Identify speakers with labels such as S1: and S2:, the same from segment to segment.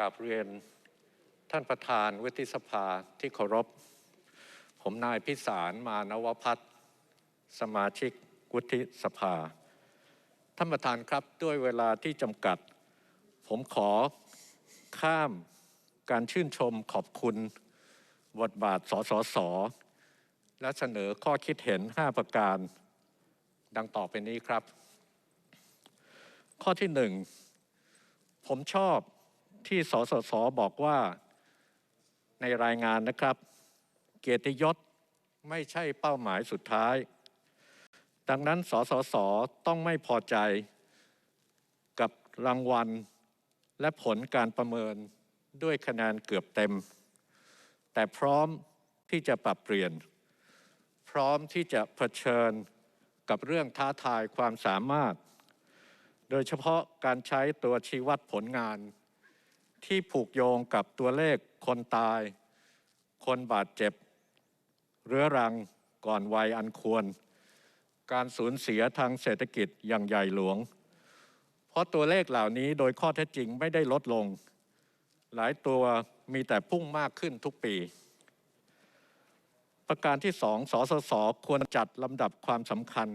S1: กราบเรียนท่านประธานวุฒิสภาที่เคารพ ผมนายพิสารมานวพัฒน์สมาชิกวุฒิสภา ท่านประธานครับด้วยเวลาที่จำกัด ผมขอข้ามการชื่นชมขอบคุณบทบาทสสส และเสนอข้อคิดเห็น 5 ประการ ดังต่อไปนี้ครับ ข้อที่หนึ่งผมชอบ ที่สสสบอกว่าในรายงานนะครับ เกียรติยศไม่ใช่เป้าหมายสุดท้าย ดังนั้นสสสต้องไม่พอใจกับรางวัล และผลการประเมินด้วยคะแนนเกือบเต็ม แต่พร้อมที่จะปรับเปลี่ยน พร้อมที่จะเผชิญกับเรื่องท้าทายความสามารถ โดยเฉพาะการใช้ตัวชี้วัดผลงาน ที่ผูกโยงกับตัวเลขคนตาย คนบาดเจ็บ เรื้อรังก่อนวัยอันควร การสูญเสียทางเศรษฐกิจอย่างใหญ่หลวง เพราะตัวเลขเหล่านี้โดยข้อเท็จจริงไม่ได้ลดลง หลายตัวมีแต่พุ่งมากขึ้นทุกปี ประการที่สองสสสควรจัดลำดับความสำคัญ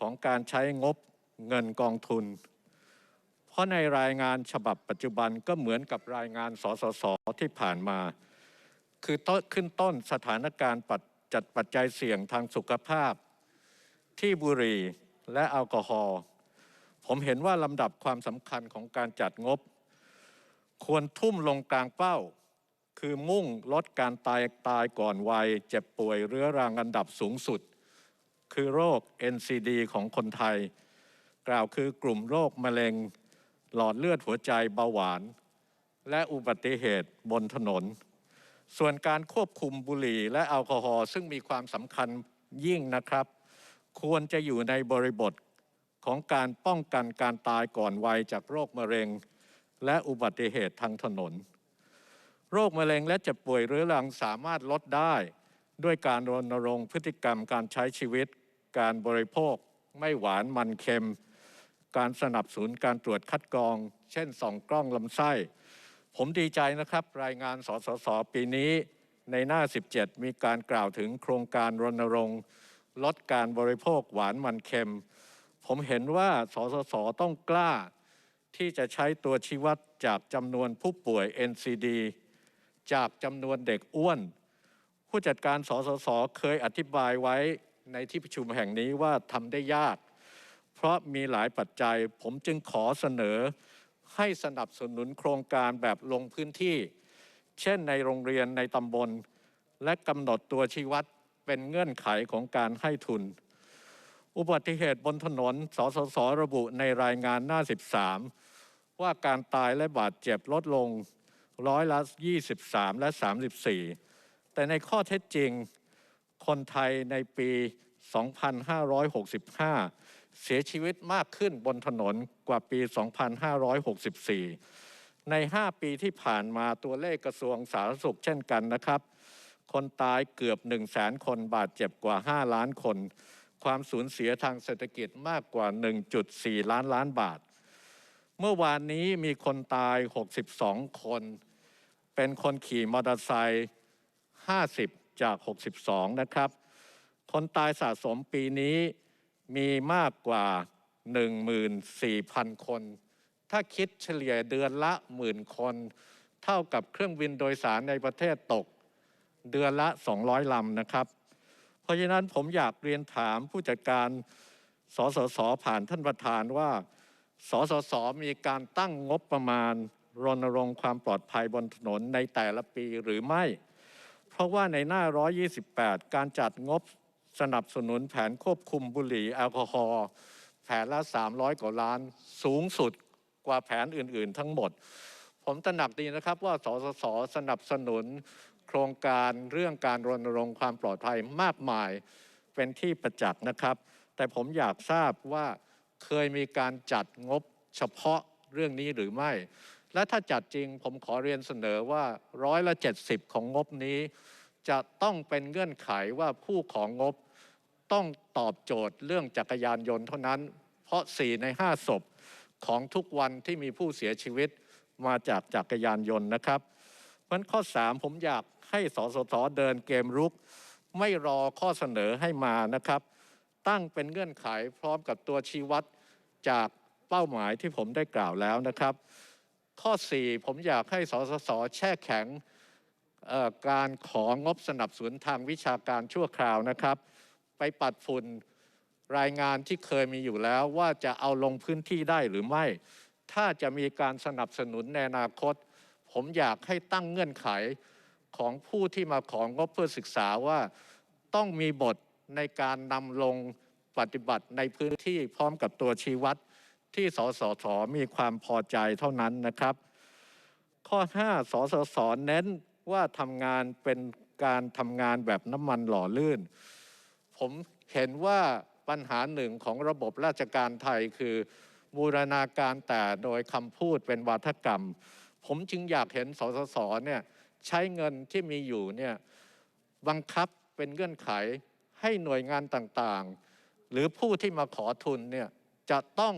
S1: ของการใช้งบเงินกองทุน เพราะในรายงานฉบับปัจจุบันก็เหมือนกับรายงานสสสที่ผ่านมา คือต้นขึ้นต้นสถานการณ์ปัจจัดปัจจัยเสี่ยงทางสุขภาพ ที่บุหรี่และแอลกอฮอล์ผมเห็นว่าลำดับความสำคัญของการจัดงบ ควรทุ่มลงกลางเป้า คือมุ่งลดการตายตายก่อนวัย เจ็บป่วยเรื้อรังอันดับสูงสุด คือโรค NCD ของคนไทย กล่าวคือกลุ่มโรคมะเร็ง หลอดเลือดหัวใจเบาหวาน และอุบัติเหตุบนถนน ส่วนการควบคุมบุหรี่และแอลกอฮอล์ซึ่งมีความสำคัญยิ่งนะครับ ควรจะอยู่ในบริบทของการป้องกันการตายก่อนวัยจากโรคมะเร็ง และอุบัติเหตุทางถนน โรคมะเร็งและเจ็บป่วยเรื้อรังสามารถลดได้ ด้วยการรณรงค์พฤติกรรมการใช้ชีวิต การบริโภค ไม่หวานมันเค็ม การสนับสนุนการตรวจคัดกรอง เช่นส่องกล้องลำไส้ ผมดีใจนะครับ รายงานสสสปีนี้ในหน้า 17 มีการกล่าวถึงโครงการรณรงค์ลดการบริโภคหวานมันเค็ม ผมเห็นว่าสสสต้องกล้า ที่จะใช้ตัวชี้วัดจากจำนวนผู้ป่วย NCD จากจำนวนเด็กอ้วน ผู้จัดการสสสเคยอธิบายไว้ในที่ประชุมแห่งนี้ว่าทำได้ยาก เพราะมีหลายปัจจัยผมจึงขอเสนอให้สนับสนุนโครงการแบบลงพื้นที่ เช่นในโรงเรียนในตำบล และกำหนดตัวชี้วัดเป็นเงื่อนไขของการให้ทุน อุบัติเหตุบนถนน สสส ระบุในรายงานหน้า 13 ว่าการตายและบาดเจ็บลดลงร้อยละ23 และ 34 แต่ในข้อเท็จจริง คนไทยในปี 2565 เสียชีวิตมากขึ้นบนถนนกว่าปี 2564 ใน 5 ปีที่ผ่านมาตัวเลขกระทรวงสาธารณสุขเช่นกันนะครับ คนตายเกือบ 1 0 0 0 0แสนคนบาดเจ็บกว่า 5 ล้านคน ความสูญเสียทางเศรษฐกิจมากกว่า 1.4 ล้านล้านบาท เมื่อวานนี้มีคนตาย 62 คน เป็นคนขี่มอเตอร์ไซค์ 50 จาก 62 นะครับ คนตายสะสมปีนี้ มีมากกว่า 14,000 คน ถ้าคิดเฉลี่ยเดือนละหมื่นคน เท่ากับเครื่องบินโดยสารในประเทศตก เดือนละ 200 ลำนะครับ เพราะฉะนั้นผมอยากเรียนถามผู้จัดการสสสผ่านท่านประธานว่า สสสมีการตั้งงบประมาณ รณรงค์ความปลอดภัยบนถนนในแต่ละปีหรือไม่ เพราะว่าในหน้า 128 การจัดงบ สนับสนุนแผนควบคุมบุหรี่แอลกอฮอล์แผนละ 300 กว่าล้าน สูงสุดกว่าแผนอื่น ๆ ทั้งหมด ผมตระหนักดีนะครับว่าสสสสนับสนุนโครงการเรื่องการรณรงค์ความปลอดภัยมากมายเป็นที่ประจักษ์นะครับ แต่ผมอยากทราบว่าเคยมีการจัดงบเฉพาะเรื่องนี้หรือไม่ และถ้าจัดจริงผมขอเรียนเสนอว่าร้อยละ 70 ของงบนี้ จะต้องเป็นเงื่อนไขว่าผู้ของงบต้องตอบโจทย์เรื่องจักรยานยนต์เท่านั้น เพราะ 4 ใน 5 ศพของทุกวันที่มีผู้เสียชีวิตมาจากจักรยานยนต์นะครับเพราะนั้นข้อ 3 ผมอยากให้สสสเดินเกมรุก ไม่รอข้อเสนอให้มานะครับ ตั้งเป็นเงื่อนไขพร้อมกับตัวชี้วัดจากเป้าหมายที่ผมได้กล่าวแล้วนะครับ ข้อ 4 ผมอยากให้สสสแช่แข็ง การของงบสนับสนุนทางวิชาการชั่วคราวนะครับ ไปปัดฝุ่นรายงานที่เคยมีอยู่แล้วว่าจะเอาลงพื้นที่ได้หรือไม่ ถ้าจะมีการสนับสนุนในอนาคต ผมอยากให้ตั้งเงื่อนไขของผู้ที่มาของงบเพื่อศึกษาว่าต้องมีบทในการนำลงปฏิบัติในพื้นที่พร้อมกับตัวชี้วัดที่สสสมีความพอใจเท่านั้นนะครับ ข้อ 5 สสสเน้น ว่าทำงานเป็นการทำงานแบบน้ำมันหล่อลื่น ผมเห็นว่าปัญหาหนึ่งของระบบราชการไทยคือบูรณาการแต่โดยคำพูดเป็นวาทกรรม ผมจึงอยากเห็นสสสเนี่ยใช้เงินที่มีอยู่เนี่ยบังคับเป็นเงื่อนไขให้หน่วยงานต่างๆ หรือผู้ที่มาขอทุนเนี่ยจะต้อง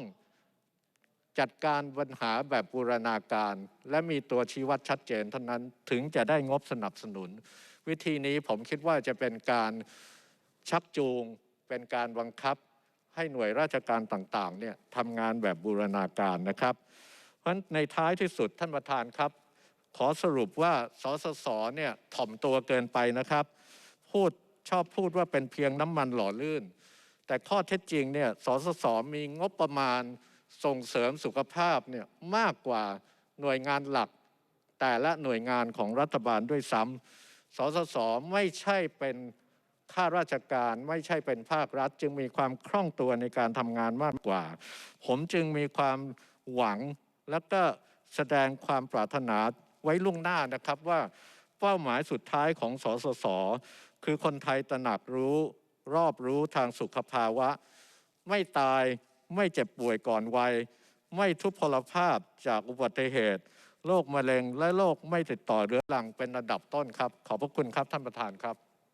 S1: จัดการปัญหาแบบบูรณาการ และมีตัวชี้วัดชัดเจนเท่านั้นถึงจะได้งบสนับสนุน วิธีนี้ผมคิดว่าจะเป็นการชักจูง เป็นการบังคับ ให้หน่วยราชการต่างๆเนี่ยทำงานแบบบูรณาการนะครับ เพราะฉะนั้นในท้ายที่สุดท่านประธานครับ ขอสรุปว่าสสสเนี่ยถ่อมตัวเกินไปนะครับ พูดชอบพูดว่าเป็นเพียงน้ำมันหล่อลื่น แต่ข้อเท็จจริงเนี่ยสสสมีงบประมาณ ส่งเสริมสุขภาพเนี่ยมากกว่าหน่วยงานหลัก แต่ละหน่วยงานของรัฐบาลด้วยซ้ำสสสไม่ใช่เป็นข้าราชการไม่ใช่เป็นภาครัฐ จึงมีความคล่องตัวในการทำงานมากกว่า ผมจึงมีความหวังและก็แสดงความปรารถนาไว้ล่วงหน้านะครับว่าเป้าหมายสุดท้ายของสสส คือคนไทยตระหนักรู้ รอบรู้ทางสุขภาวะ ไม่ตาย ไม่เจ็บป่วยก่อนวัย ไม่ทุพพลภาพจากอุบัติเหตุโรคมะเร็งและโรคไม่ติดต่อเรื้อรังเป็นระดับต้นครับ ขอบพระคุณครับท่านประธานครับ